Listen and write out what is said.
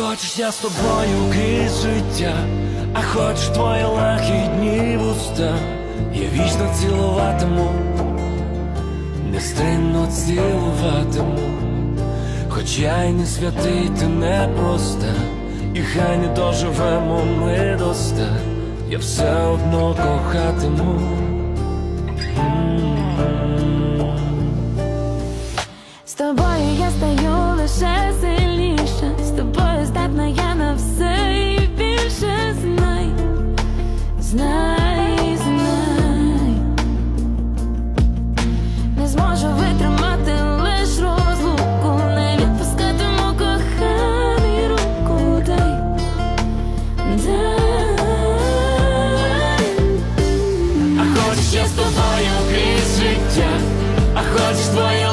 Хочеш я з тобою крізь життя, а хочеш твої лагідні вуста, я вічно цілуватиму, нестримно цілуватиму, хоч я й не святий, ти не проста, і хай не доживемо ми до ста, я все одно кохатиму. З тобою я стаю лише зможу витримати лиш розлуку, не відпускатиму коханий руку, дай, А хочеш я з крізь життя, а хочеш твоє